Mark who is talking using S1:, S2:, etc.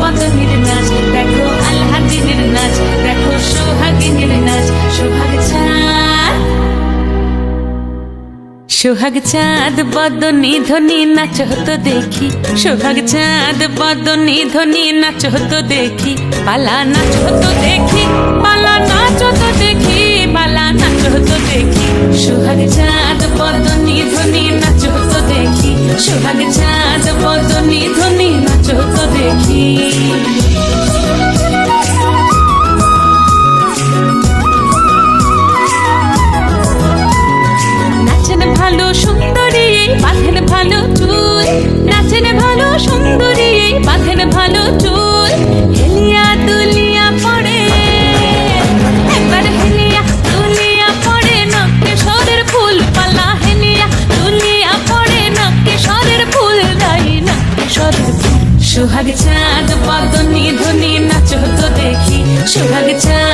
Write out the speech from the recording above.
S1: বদনের নাচ দেখো আলহাদিনের নাচ দেখো সোহাগিনের নাচ সোহাগ চাঁদ সোহাগ চাঁদ বদনি ধনি, নাচ হতো দেখি। সোহাগ চাঁদ, বদনি ধনি, নাচ হতো দেখি। পালা নাচ হতো দেখি পালা নাচ হতো দেখি পালা নাচ হতো দেখি। সোহাগ চাঁদ, বদনি ধনি, নাচ হতো দেখি। সোহাগ চাঁদ ভালো সুন্দরী বাঁধেন ভালো চুল। নাচেন ভালো সুন্দরী বাঁধেন ভালো চুল। হেলিয়া দুলিয়া পড়ে, একবার হেলিয়া দুলিয়া পড়ে ফুল পালা হেলিয়া দুলিয়া পড়ে নকে সরের ফুল দাই নকে সোহাগ চাঁদ পদ্মী ধনী নাচ হতো দেখি। সোহাগ চাঁদ